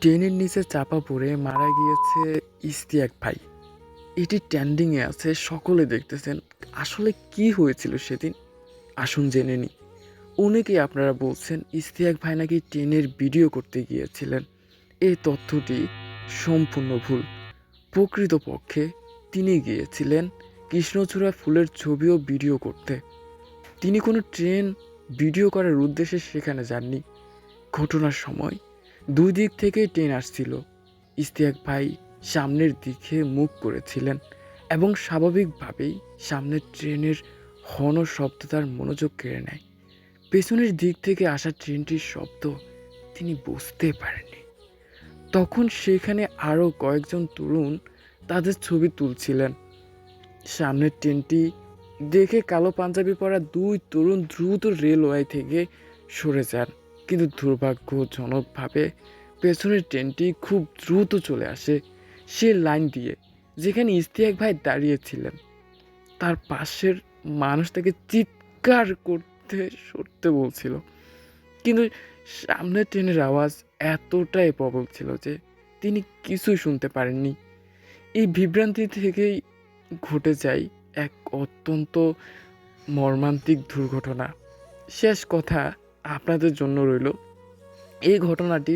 ট্রেনের নিচে চাপা পড়ে মারা গিয়েছে ইস্তিয়াক ভাই। এটি ট্যান্ডিংয়ে আছে, সকলে দেখতেছেন। আসলে কি হয়েছিল সেদিন? আসুন জেনে নিই। অনেকেই আপনারা বলছেন ইস্তিয়াক ভাই নাকি ট্রেনের ভিডিও করতে গিয়েছিলেন। এই তথ্যটি সম্পূর্ণ ভুল। প্রকৃতপক্ষে তিনি গিয়েছিলেন কৃষ্ণচূড়া ফুলের ছবিও ভিডিও করতে। তিনি কোনো ট্রেন ভিডিও করার উদ্দেশ্যে সেখানে যাননি। ঘটনার সময় দুই দিক থেকে ট্রেন আসছিল। ইস্তিয়াক ভাই সামনের দিকে মুখ করেছিলেন এবং স্বাভাবিকভাবেই সামনের ট্রেনের হর্ন শব্দ তার মনোযোগ কেড়ে নেয়। পেছনের দিক থেকে আসা ট্রেনটির শব্দ তিনি বুঝতে পারেননি। তখন সেখানে আরও কয়েকজন তরুণ তাদের ছবি তুলছিলেন। সামনের ট্রেনটি দেখে কালো পাঞ্জাবি পরা দুই তরুণ দ্রুত রেলওয়ে থেকে সরে যান। কিন্তু দুর্ভাগ্যজনকভাবে পেছনের ট্রেনটি খুব দ্রুত চলে আসে সে লাইন দিয়ে, যেখানে ইস্তিয়াক ভাই দাঁড়িয়েছিলেন। তার পাশের মানুষ তাকে চিৎকার করতে, সরতে বলছিল। কিন্তু সামনের ট্রেনের আওয়াজ এতটাই প্রবল ছিল যে তিনি কিছুই শুনতে পারেননি। এই বিভ্রান্তি থেকেই ঘটে যায় এক অত্যন্ত মর্মান্তিক দুর্ঘটনা। শেষ কথা আপনাদের জন্য রইল। এই ঘটনাটি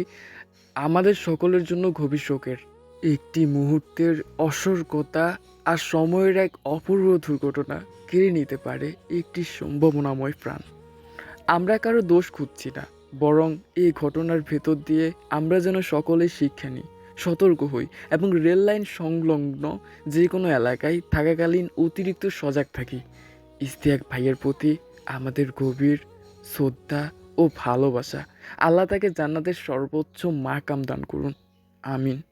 আমাদের সকলের জন্য গভীর শোকের। একটি মুহূর্তের অসর্গতা আর সময়ের এক অপূর্ব দুর্ঘটনা কেড়ে নিতে পারে একটি সম্ভাবনাময় প্রাণ। আমরা কারও দোষ খুঁজছি না, বরং এই ঘটনার ভেতর দিয়ে আমরা যেন সকলে শিক্ষা নিই, সতর্ক হই এবং রেল লাইন সংলগ্ন যে কোনো এলাকায় থাকাকালীন অতিরিক্ত সজাগ থাকি। ইস্তিয়াক ভাইয়ের প্রতি আমাদের গভীর শ্রদ্ধা ও ভালোবাসা। আল্লাহ তাকে জান্নাতের সর্বোচ্চ মাকাম দান করুন। আমিন।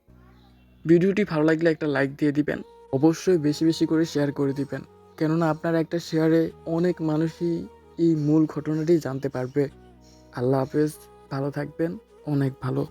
ভিডিওটি ভালো লাগলে একটা লাইক দিয়ে দিবেন। অবশ্যই বেশি বেশি করে শেয়ার করে দিবেন। কেননা আপনার একটা শেয়ারে অনেক মানুষই এই মূল ঘটনাটি জানতে পারবে। আল্লাহ হাফেজ। ভালো থাকবেন। অনেক ভালো।